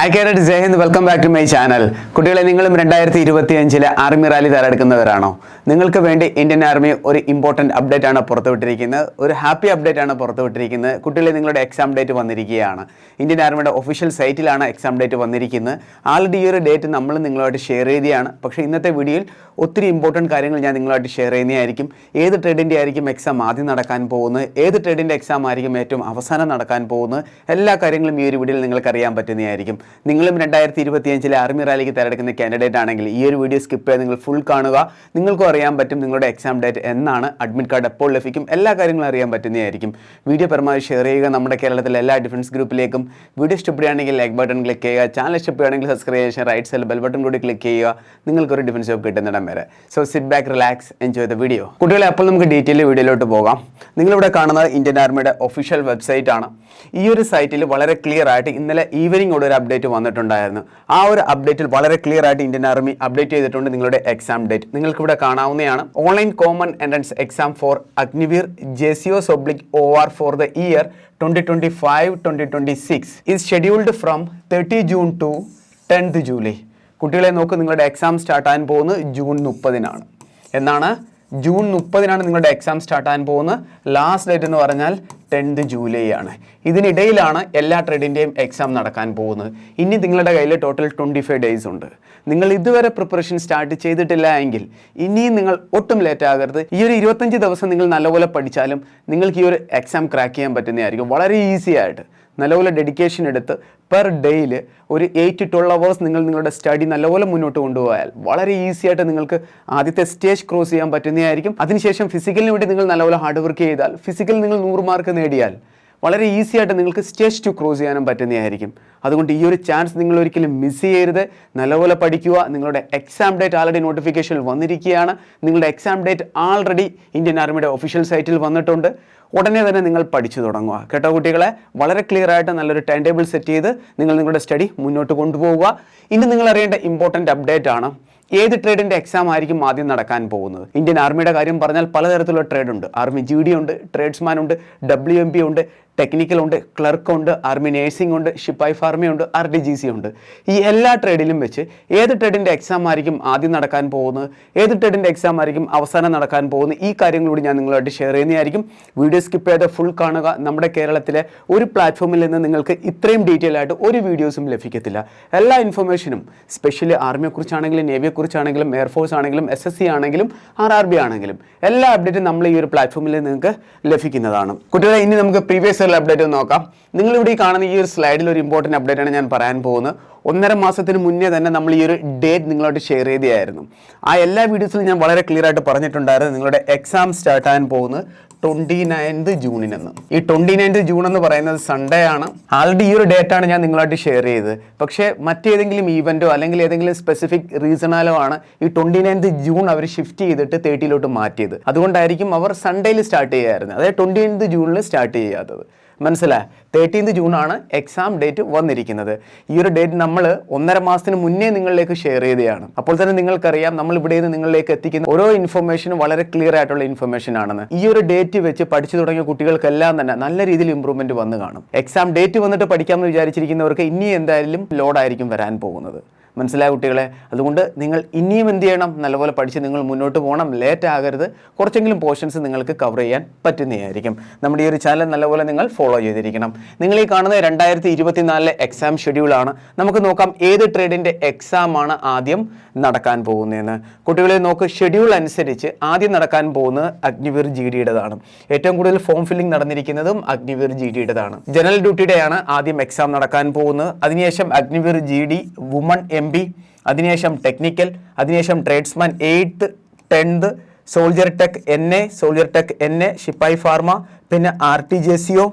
Hi carrot Jai Hind welcome back to my channel കുട്ടികളെ നിങ്ങളും രണ്ടായിരത്തി ഇരുപത്തി അഞ്ചിലെ ആർമി റാലി തയ്യാറെടുക്കുന്നവരാണോ? നിങ്ങൾക്ക് വേണ്ടി ഇന്ത്യൻ ആർമി ഒരു ഇമ്പോർട്ടന്റ് അപ്ഡേറ്റ് ആണ് പുറത്തുവിട്ടിരിക്കുന്നത്. ഒരു ഹാപ്പി അപ്ഡേറ്റ് ആണ് പുറത്തുവിട്ടിരിക്കുന്നത്. കുട്ടികളെ നിങ്ങളുടെ എക്സാം ഡേറ്റ് വന്നിരിക്കുകയാണ്. ഇന്ത്യൻ ആർമിയുടെ ഒഫീഷ്യൽ സൈറ്റിലാണ് എക്സാം ഡേറ്റ് വന്നിരിക്കുന്നത്. ആൾറെഡി ഈ ഒരു ഡേറ്റ് നമ്മൾ നിങ്ങളുമായിട്ട് ഷെയർ ചെയ്തതാണ് പക്ഷേ ഇന്നത്തെ വീഡിയോയിൽ ഒത്തിരി ഇമ്പോർട്ടന്റ് കാര്യങ്ങൾ ഞാൻ നിങ്ങളുമായിട്ട് ഷെയർ ചെയ്യുന്നതായിരിക്കും. ഏത് ട്രേഡിന്റെ ആയിരിക്കും എക്സാം ആദ്യം നടക്കാൻ പോകുന്നത്? ഏത് ട്രേഡിന്റെ എക്സാം ആയിരിക്കും ഏറ്റവും അവസാനം നടക്കാൻ പോകുന്നത്? എല്ലാ കാര്യങ്ങളും ഈ ഒരു വീഡിയോയിൽ നിങ്ങൾക്ക് അറിയാൻ പറ്റുന്നതായിരിക്കും. നിങ്ങളും രണ്ടായിരത്തി ഇരുപത്തിയഞ്ചിലെ ആർമി റാലിക്ക് തിരഞ്ഞെടുക്കുന്ന കാൻഡിഡേറ്റ് ആണെങ്കിൽ ഈ ഒരു വീഡിയോ സ്കിപ്പ് ചെയ്ത് നിങ്ങൾ ഫുൾ കാണുക. നിങ്ങൾക്കും അറിയാൻ പറ്റും നിങ്ങളുടെ എക്സാം ഡേറ്റ് എന്നാണ്. അഡ്മിറ്റ് കാർഡ് എപ്പോൾ ലഭിക്കും? എല്ലാ കാര്യങ്ങളും അറിയാൻ പറ്റുന്നതായിരിക്കും. വീഡിയോ പരമാവധി ഷെയർ ചെയ്യുക. നമ്മുടെ കേരളത്തിലെ എല്ലാ ഡിഫൻസ് ഗ്രൂപ്പിലേക്കും വീഡിയോ ഇഷ്ടപ്പെടുകയാണെങ്കിൽ ലൈക്ക് ബട്ടൺ ക്ലിക്ക് ചെയ്യുക. ചാനൽ ഇഷ്ടപ്പെടുകയാണെങ്കിൽ സബ്സ്ക്രൈബ് ചെയ്യുക. റൈറ്റ് സൈഡിൽ ബെൽ ബട്ടൺ കൂടി ക്ലിക്ക് ചെയ്യുക. നിങ്ങൾക്കൊരു ഡിഫൻസ് ജോബ് കിട്ടുന്നിടം വരെ. So sit back relax enjoy the video കുട്ടികളെ അപ്പോൾ നമുക്ക് ഡീറ്റെയിൽ വീഡിയോയിലോട്ട് പോകാം. നിങ്ങളിവിടെ കാണുന്നത് ഇന്ത്യൻ ആർമിയുടെ ഒഫീഷ്യൽ വെബ്സൈറ്റ് ആണ്. ഈ ഒരു സൈറ്റിൽ വളരെ ക്ലിയർ ആയിട്ട് ഇന്നലെ ഈവനിങ്ങോട് ഒരു അപ്ഡേറ്റ് വന്നിട്ടുണ്ടായിരുന്നു. ആ ഒരു അപ്ഡേറ്റിൽ വളരെ ക്ലിയർ ആയിട്ട് ഇന്ത്യൻ ആർമി അപ്ഡേറ്റ് ചെയ്തിട്ടുണ്ട് നിങ്ങളുടെ എക്സാം ഡേറ്റ് നിങ്ങൾക്ക് ഇവിടെ കാണാവുന്നതാണ് online common entrance exam for Agniveer ജെസിയോസ് oblique O R for the year twenty twenty five twenty twenty six is scheduled from thirty June to tenth July കുട്ടികളെ നോക്ക് നിങ്ങളുടെ exam start ആകാൻ പോകുന്നത് ജൂൺ മുപ്പതിനാണ്. എന്നാണ് ജൂൺ മുപ്പതിനാണ് നിങ്ങളുടെ എക്സാം സ്റ്റാർട്ട് ആകാൻ പോകുന്നത്. ലാസ്റ്റ് ഡേറ്റ് എന്ന് പറഞ്ഞാൽ ടെൻത്ത് ജൂലൈ ആണ്. ഇതിനിടയിലാണ് എല്ലാ ട്രേഡിന്റെയും എക്സാം നടക്കാൻ പോകുന്നത്. ഇനി നിങ്ങളുടെ കയ്യിൽ ടോട്ടൽ ട്വന്റി ഫൈവ് ഡേയ്സ് ഉണ്ട്. നിങ്ങൾ ഇതുവരെ പ്രിപ്പറേഷൻ സ്റ്റാർട്ട് ചെയ്തിട്ടില്ല എങ്കിൽ ഇനിയും നിങ്ങൾ ഒട്ടും ലേറ്റ് ആകരുത്. ഈ ഒരു ഇരുപത്തഞ്ച് ദിവസം നിങ്ങൾ നല്ലപോലെ പഠിച്ചാലും നിങ്ങൾക്ക് ഈ ഒരു എക്സാം ക്രാക്ക് ചെയ്യാൻ പറ്റുന്നതായിരിക്കും. വളരെ ഈസി ആയിട്ട്. നല്ലപോലെ ഡെഡിക്കേഷൻ എടുത്ത് പെർ ഡേയിൽ ഒരു എയ്റ്റ് ട്വൽവ് അവേഴ്സ് നിങ്ങൾ നിങ്ങളുടെ സ്റ്റഡി നല്ലപോലെ മുന്നോട്ട് കൊണ്ടുപോയാൽ വളരെ ഈസി ആയിട്ട് നിങ്ങൾക്ക് ആദ്യത്തെ സ്റ്റേജ് ക്രോസ് ചെയ്യാൻ പറ്റുന്നതായിരിക്കും. അതിനുശേഷം ഫിസിക്കലിന് വേണ്ടി നിങ്ങൾ നല്ലപോലെ ഹാർഡ് വർക്ക് ചെയ്താൽ ഫിസിക്കൽ നിങ്ങൾ നൂറ് മാർക്ക് നേടിയാൽ വളരെ ഈസി ആയിട്ട് നിങ്ങൾക്ക് സ്റ്റേജ് ടു ക്രോസ് ചെയ്യാനും പറ്റുന്നതായിരിക്കും. അതുകൊണ്ട് ഈ ഒരു ചാൻസ് നിങ്ങൾ ഒരിക്കലും മിസ് ചെയ്യരുത്. നല്ലപോലെ പഠിക്കുക. നിങ്ങളുടെ എക്സാം ഡേറ്റ് ആൾറെഡി നോട്ടിഫിക്കേഷനിൽ വന്നിരിക്കുകയാണ്. നിങ്ങളുടെ എക്സാം ഡേറ്റ് ആൾറെഡി ഇന്ത്യൻ ആർമിയുടെ ഒഫീഷ്യൽ സൈറ്റിൽ വന്നിട്ടുണ്ട്. ഉടനെ തന്നെ നിങ്ങൾ പഠിച്ചു തുടങ്ങുക. കേട്ടോ കുട്ടികളെ? വളരെ ക്ലിയർ ആയിട്ട് നല്ലൊരു ടൈം ടേബിൾ സെറ്റ് ചെയ്ത് നിങ്ങൾ നിങ്ങളുടെ സ്റ്റഡി മുന്നോട്ട് കൊണ്ടുപോവുക. ഇനി നിങ്ങൾ അറിയേണ്ട ഇമ്പോർട്ടന്റ് അപ്ഡേറ്റ് ആണ്. ഏത് ട്രേഡിന്റെ എക്സാം ആയിരിക്കും ആദ്യം നടക്കാൻ പോകുന്നത്? ഇന്ത്യൻ ആർമിയുടെ കാര്യം പറഞ്ഞാൽ പലതരത്തിലുള്ള ട്രേഡ് ഉണ്ട്. ആർമി ജി ഡി ഉണ്ട് ട്രേഡ്സ്മാൻ ഉണ്ട് ഡബ്ല്യു എം പി ഉണ്ട് ടെക്നിക്കൽ ഉണ്ട് ക്ലർക്ക് ഉണ്ട് ആർമി നേഴ്സിംഗ് ഉണ്ട് ഷിപ്പായി ഫാർമി ഉണ്ട് ആർ ഡി ജി സി ഉണ്ട്. ഈ എല്ലാ ട്രേഡിലും വെച്ച് ഏത് ട്രേഡിന്റെ എക്സാം ആയിരിക്കും ആദ്യം നടക്കാൻ പോകുന്നത് ഏത് ട്രേഡിന്റെ എക്സാം ആയിരിക്കും അവസാനം നടക്കാൻ പോകുന്നത് ഈ കാര്യങ്ങളൂടി ഞാൻ നിങ്ങളുമായിട്ട് ഷെയർ ചെയ്യുന്നതായിരിക്കും. വീഡിയോ സ്കിപ്പ് ചെയ്ത് ഫുൾ കാണുക. നമ്മുടെ കേരളത്തിലെ ഒരു പ്ലാറ്റ്ഫോമിൽ നിന്ന് നിങ്ങൾക്ക് ഇത്രയും ഡീറ്റെയിൽ ആയിട്ട് ഒരു വീഡിയോസും ലഭിക്കത്തില്ല. എല്ലാ ഇൻഫർമേഷനും സ്പെഷ്യലി ആർമിയെക്കുറിച്ചാണെങ്കിലും നേവിയെക്കുറിച്ചാണെങ്കിലും എയർഫോഴ്സ് ആണെങ്കിലും എസ് എസ് സി ആണെങ്കിലും ആർ ആർ ബി ആണെങ്കിലും എല്ലാ അപ്ഡേറ്റും നമ്മൾ ഈ ഒരു പ്ലാറ്റ്ഫോമിൽ നിങ്ങൾക്ക് ലഭിക്കുന്നതാണ്. കുട്ടികളെ ഇനി നമുക്ക് പ്രീവിയസ് ഇയർ അപ്ഡേറ്റ് നോക്കാം. നിങ്ങൾ ഇവിടെ കാണുന്ന ഈ ഒരു സ്ലൈഡിൽ ഒരു ഇമ്പോർട്ടന്റ് അപ്ഡേറ്റ് ആണ് ഞാൻ പറയാൻ പോകുന്നത്. ഒന്നര മാസത്തിന് മുന്നേ തന്നെ നമ്മൾ ഈ ഒരു ഡേറ്റ് നിങ്ങളോട് ഷെയർ ചെയ്തതായിരുന്നു ആ എല്ലാ വീഡിയോസിലും ഞാൻ വളരെ ക്ലിയർ ആയിട്ട് പറഞ്ഞിട്ടുണ്ടായിരുന്നു നിങ്ങളുടെ എക്സാം സ്റ്റാർട്ട് ആകാൻ പോകുന്നത് ട്വന്റി നയൻത് ജൂണിനെന്ന്. ഈ ട്വന്റി നയൻത് ജൂൺ എന്ന് പറയുന്നത് സൺഡേ ആണ്. ആൾറെഡി ഈ ഒരു ഡേറ്റ് ആണ് ഞാൻ നിങ്ങളായിട്ട് ഷെയർ ചെയ്തത്. പക്ഷേ മറ്റേതെങ്കിലും ഈവന്റോ അല്ലെങ്കിൽ ഏതെങ്കിലും സ്പെസിഫിക് റീസണാലോ ആണ് ഈ ട്വന്റി നയൻത് ജൂൺ അവർ ഷിഫ്റ്റ് ചെയ്തിട്ട് തേർട്ടിയിലോട്ട് മാറ്റിയത്. അതുകൊണ്ടായിരിക്കും അവർ സൺഡേയിൽ സ്റ്റാർട്ട് ചെയ്യാറുണ്ട് അതായത് ട്വന്റി നയൻത് ജൂണിൽ സ്റ്റാർട്ട് ചെയ്യാത്തത്. മനസ്സിലായി? തേർട്ടീൻത് ആണ് എക്സാം ഡേറ്റ് വന്നിരിക്കുന്നത്. ഈ ഒരു ഡേറ്റ് നമ്മൾ ഒന്നര മാസത്തിന് മുന്നേ നിങ്ങളിലേക്ക് ഷെയർ ചെയ്തതാണ്. അപ്പോൾ തന്നെ നിങ്ങൾക്കറിയാം നമ്മൾ ഇവിടെ നിന്ന് നിങ്ങളിലേക്ക് എത്തിക്കുന്ന ഓരോ ഇൻഫർമേഷനും വളരെ ക്ലിയർ ആയിട്ടുള്ള ഇൻഫർമേഷൻ ആണെന്ന്. ഈ ഒരു ഡേറ്റ് വെച്ച് പഠിച്ചു തുടങ്ങിയ കുട്ടികൾക്കെല്ലാം തന്നെ നല്ല രീതിയിൽ ഇമ്പ്രൂവ്മെന്റ് വന്നു കാണും. എക്സാം ഡേറ്റ് വന്നിട്ട് പഠിക്കാമെന്ന് വിചാരിച്ചിരിക്കുന്നവർക്ക് ഇനി എന്തായാലും ലോഡായിരിക്കും വരാൻ പോകുന്നത്. മനസ്സിലായ കുട്ടികളെ? അതുകൊണ്ട് നിങ്ങൾ ഇനിയും എന്ത് ചെയ്യണം? നല്ലപോലെ പഠിച്ച് നിങ്ങൾ മുന്നോട്ട് പോകണം. ലേറ്റ് ആകരുത്. കുറച്ചെങ്കിലും പോർഷൻസ് നിങ്ങൾക്ക് കവർ ചെയ്യാൻ പറ്റുന്നതായിരിക്കും. നമ്മുടെ ഈ ഒരു ചാനൽ നല്ലപോലെ നിങ്ങൾ ഫോളോ ചെയ്തിരിക്കണം. നിങ്ങൾ ഈ കാണുന്നത് രണ്ടായിരത്തി ഇരുപത്തിനാലിലെ എക്സാം ഷെഡ്യൂളാണ് നമുക്ക് നോക്കാം ഏത് ട്രേഡിന്റെ എക്സാം ആണ് ആദ്യം നടക്കാൻ പോകുന്നതെന്ന്. കുട്ടികളെ നോക്ക് ഷെഡ്യൂൾ അനുസരിച്ച് ആദ്യം നടക്കാൻ പോകുന്നത് അഗ്നിവീർ ജി ഡിയുടേതാണ്. ഏറ്റവും കൂടുതൽ ഫോം ഫില്ലിംഗ് നടന്നിരിക്കുന്നതും അഗ്നിവീർ ജി ഡിയുടേതാണ്. ജനറൽ ഡ്യൂട്ടിയുടെയാണ് ആദ്യം എക്സാം നടക്കാൻ പോകുന്നത്. അതിനുശേഷം Agniveer G D woman M P അതിനുശേഷം ടെക്നിക്കൽ അതിനുശേഷം tradesman eighth tenth soldier tech N A soldier tech N A ഷിപ്പായി pharma പിന്നെ R T J C O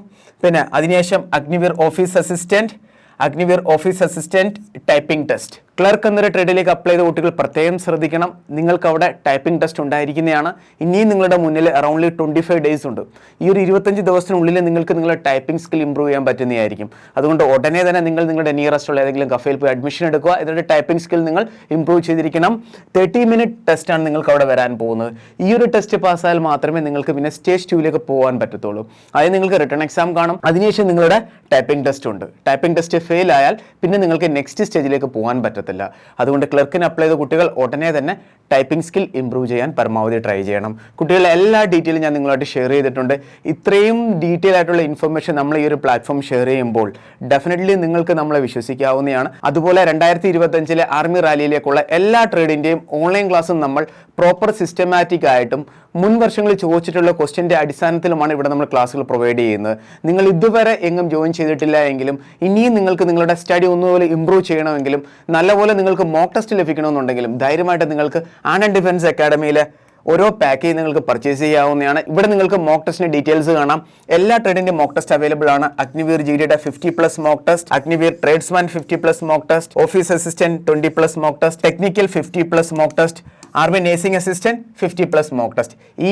പിന്നെ അതിനുശേഷം Agniveer office assistant Agniveer office assistant typing test clerk എന്നൊരു ട്രേഡിലേക്ക് apply ചെയ്ത കുട്ടികൾ പ്രത്യേകം ശ്രദ്ധിക്കണം. നിങ്ങൾക്ക് അവിടെ ടൈപ്പിംഗ് ടെസ്റ്റ് ഉണ്ടായിരിക്കുന്നതാണ്. ഇനിയും നിങ്ങളുടെ മുന്നിൽ അറൗണ്ട്ലി ട്വന്റി ഫൈവ് ഡേയ്സ് ഉണ്ട്. ഈ ഒരു ഇരുപത്തഞ്ച് ദിവസത്തിനുള്ളിൽ നിങ്ങൾക്ക് നിങ്ങളുടെ ടൈപ്പിംഗ് സ്കിൽ ഇംപ്രൂവ് ചെയ്യാൻ പറ്റുന്നതായിരിക്കും. അതുകൊണ്ട് ഉടനെ തന്നെ നിങ്ങൾ നിങ്ങളുടെ നിയറസ്റ്റ് ഉള്ള ഏതെങ്കിലും കഫയിൽ പോയി അഡ്മിഷൻ എടുക്കുക. ഇതിന്റെ ടൈപ്പിംഗ് സ്കിൽ നിങ്ങൾ ഇംപ്രൂവ് ചെയ്തിരിക്കണം. തേർട്ടി മിനിറ്റ് ടെസ്റ്റാണ് നിങ്ങൾക്ക് അവിടെ വരാൻ പോകുന്നത്. ഈ ഒരു ടെസ്റ്റ് പാസ്സായാൽ മാത്രമേ നിങ്ങൾക്ക് പിന്നെ സ്റ്റേജ് ടൂവിലേക്ക് പോകാൻ പറ്റത്തുള്ളൂ. അതായത് നിങ്ങൾക്ക് റിട്ടേൺ എക്സാം കാണും. അതിനുശേഷം നിങ്ങളുടെ ടൈപ്പിംഗ് ടെസ്റ്റ് ഉണ്ട്. ടൈപ്പിംഗ് ടെസ്റ്റ് ഫെയിൽ ആയാൽ പിന്നെ നിങ്ങൾക്ക് നെക്സ്റ്റ് സ്റ്റേജിലേക്ക് പോകാൻ പറ്റത്തില്ല അതുകൊണ്ട് ക്ലർക്കിന് അപ്ലൈ ചെയ്ത കുട്ടികൾ ഉടനെ തന്നെ ടൈപ്പിംഗ് സ്കിൽ ഇമ്പ്രൂവ് ചെയ്യാൻ പരമാവധി ട്രൈ ചെയ്യണം. കുട്ടികളുടെ എല്ലാ ഡീറ്റെയിലും ഞാൻ നിങ്ങളായിട്ട് ഷെയർ ചെയ്തിട്ടുണ്ട്. ഇത്രയും ഡീറ്റെയിൽ ആയിട്ടുള്ള ഇൻഫർമേഷൻ നമ്മൾ ഈ ഒരു പ്ലാറ്റ്ഫോം ഷെയർ ചെയ്യുമ്പോൾ ഡെഫിനറ്റ്ലി നിങ്ങൾക്ക് നമ്മളെ വിശ്വസിക്കാവുന്നതാണ്. അതുപോലെ രണ്ടായിരത്തി ഇരുപത്തഞ്ചിലെ ആർമി റാലിയിലേക്കുള്ള എല്ലാ ട്രേഡിന്റെയും ഓൺലൈൻ ക്ലാസ്സും നമ്മൾ പ്രോപ്പർ സിസ്റ്റമാറ്റിക് ആയിട്ടും മുൻ വർഷങ്ങളിൽ ചോദിച്ചിട്ടുള്ള ക്വസ്റ്റ്യന്റെ അടിസ്ഥാനത്തിലുമാണ് ഇവിടെ നമ്മൾ ക്ലാസ്സുകൾ പ്രൊവൈഡ് ചെയ്യുന്നത്. നിങ്ങൾ ഇതുവരെ എങ്ങും ജോയിൻ ചെയ്തിട്ടില്ല എങ്കിലും ഇനിയും നിങ്ങൾക്ക് നിങ്ങളുടെ സ്റ്റഡി ഒന്നുപോലെ ഇമ്പ്രൂവ് ചെയ്യണമെങ്കിലും നല്ലപോലെ നിങ്ങൾക്ക് മോക്ക് ടെസ്റ്റ് ലഭിക്കണമെന്നുണ്ടെങ്കിലും ധൈര്യമായിട്ട് നിങ്ങൾക്ക് ആൻഡ് ഡിഫൻസ് അക്കാഡമിയിലെ ഓരോ പാക്കേജ് നിങ്ങൾക്ക് പർച്ചേസ് ചെയ്യാവുന്നതാണ്. ഇവിടെ നിങ്ങൾക്ക് മോക്ക് ടെസ്റ്റിന്റെ ഡീറ്റെയിൽസ് കാണാം. എല്ലാ ട്രേഡിന്റെ മോക്ക് ടെസ്റ്റ് അവൈലബിൾ ആണ്. അഗ്നിവീർ ജി ഡിയുടെ fifty plus mock test Agniveer tradesman fifty plus mock test office assistant twenty plus mock test technical fifty plus mock test army nursing assistant fifty plus mock test ഈ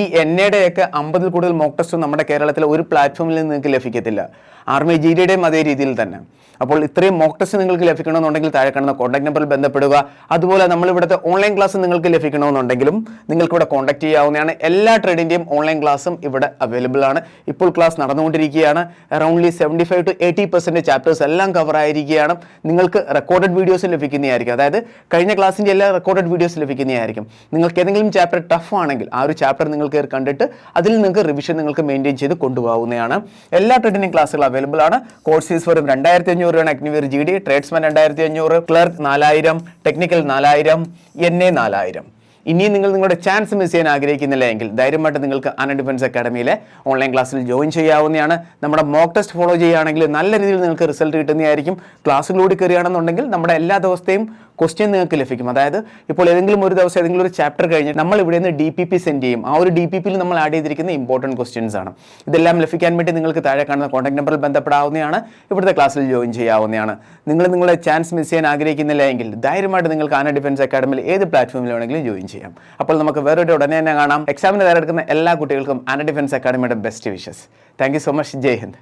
ഒക്കെ അമ്പതിൽ കൂടുതൽ mock ടെസ്റ്റും നമ്മുടെ കേരളത്തിലെ ഒരു പ്ലാറ്റ്ഫോമിൽ നിന്ന് നിങ്ങൾക്ക് ലഭിക്കത്തില്ല. ആർമി ജി ഡിയുടെയും അതേ രീതിയിൽ തന്നെ. അപ്പോൾ ഇത്രയും മോക്ക് ടെസ്റ്റ് നിങ്ങൾക്ക് ലഭിക്കണമെന്നുണ്ടെങ്കിൽ താഴെ കാണുന്ന കോൺടാക്ട് നമ്പറിൽ ബന്ധപ്പെടുക. അതുപോലെ നമ്മൾ ഇവിടുത്തെ ഓൺലൈൻ ക്ലാസ് നിങ്ങൾക്ക് ലഭിക്കണമെന്നുണ്ടെങ്കിലും നിങ്ങൾക്ക് ഇവിടെ കോൺടാക്ട് ചെയ്യാവുന്നതാണ്. എല്ലാ ട്രേഡിന്റെയും ഓൺലൈൻ ക്ലാസ്സും ഇവിടെ അവൈലബിൾ ആണ്. ഇപ്പോൾ ക്ലാസ് നടന്നുകൊണ്ടിരിക്കുകയാണ്. Aroundly seventy five to eighty percent chapters എല്ലാം കവർ ആയിരിക്കുകയാണ്. നിങ്ങൾക്ക് റെക്കോർഡഡ് വീഡിയോസ് ലഭിക്കുന്നതായിരിക്കും. അതായത് കഴിഞ്ഞ ക്ലാസ്സിന്റെ എല്ലാ റെക്കോർഡഡ് വീഡിയോസ് ലഭിക്കുന്നതായിരിക്കും. നിങ്ങൾക്ക് ഏതെങ്കിലും ചാപ്റ്റർ ടഫ് ആണെങ്കിൽ ആ ഒരു ചാപ്റ്റർ നിങ്ങൾക്ക് കണ്ടിട്ട് അതിൽ നിങ്ങൾക്ക് റിവിഷൻ നിങ്ങൾക്ക് മെയിന്റെയിൻ ചെയ്ത് കൊണ്ടുപോകുന്നതാണ് എല്ലാ ട്രേഡിന്റെയും ക്ലാസ്സുകൾ അവൈലബിൾ ആണ്. കോഴ്സ് ഫീസ് വെറും രണ്ടായിരത്തി അഞ്ഞൂറ് രൂപയാണ് അഗ്നിവീർ ജി ഡി ട്രേഡ്സ്മാൻ രണ്ടായിരത്തി അഞ്ഞൂറ് ക്ലർക്ക് നാലായിരം ടെക്നിക്കൽ നാലായിരം എൻ എ നാലായിരം. ഇനിയും നിങ്ങൾ നിങ്ങളുടെ ചാൻസ് മിസ് ചെയ്യാൻ ആഗ്രഹിക്കുന്നില്ല എങ്കിൽ ധൈര്യമായിട്ട് നിങ്ങൾക്ക് അന ഡിഫൻസ് അക്കാഡമിയിലെ ഓൺലൈൻ ക്ലാസ്സിൽ ജോയിൻ ചെയ്യാവുന്നതാണ്. നമ്മുടെ മോക്ക് ടെസ്റ്റ് ഫോളോ ചെയ്യുകയാണെങ്കിൽ നല്ല രീതിയിൽ നിങ്ങൾക്ക് റിസൾട്ട് കിട്ടുന്നതായിരിക്കും. ക്ലാസ്സിലൂടെ കയറുകയാണെന്നുണ്ടെങ്കിൽ നമ്മുടെ എല്ലാ ദിവസത്തെയും ക്വസ്റ്റ്യൻ നിങ്ങൾക്ക് ലഭിക്കും. അതായത് ഇപ്പോൾ ഏതെങ്കിലും ഒരു ദിവസം ഏതെങ്കിലും ഒരു ചാപ്റ്റർ കഴിഞ്ഞ് നമ്മൾ ഇവിടെ നിന്ന് ഡി പി പി സെൻഡ് ചെയ്യും. ആ ഒരു ഡി പി പിയിൽ നമ്മൾ ആഡ് ചെയ്തിരിക്കുന്ന ഇമ്പോർട്ടന്റ് ക്വസ്റ്റ്യൻസ് ആണ്. ഇതെല്ലാം ലഭിക്കാൻ വേണ്ടി നിങ്ങൾക്ക് താഴെ കാണുന്ന കോൺടാക്ട് നമ്പറിൽ ബന്ധപ്പെടാവുന്നതാണ്. ഇവിടുത്തെ ക്ലാസ്സിൽ ജോയിൻ ചെയ്യാവുന്നതാണ്. നിങ്ങൾ നിങ്ങളുടെ ചാൻസ് മിസ് ചെയ്യാൻ ആഗ്രഹിക്കുന്നില്ല എങ്കിൽ ധൈര്യമായിട്ട് നിങ്ങൾക്ക് ആന ഡിഫൻസ് അക്കാഡമിയിൽ ഏത് പ്ലാറ്റ്ഫോമിൽ വേണമെങ്കിലും ജോയിൻ ചെയ്യാം. അപ്പോൾ നമുക്ക് വേറൊരു ഉടനെ തന്നെ കാണാം. എക്സാമിന് തയ്യാറെടുക്കുന്ന എല്ലാ കുട്ടികൾക്കും ആന defence അക്കാഡമിയുടെ best wishes thank so much Jai Hind.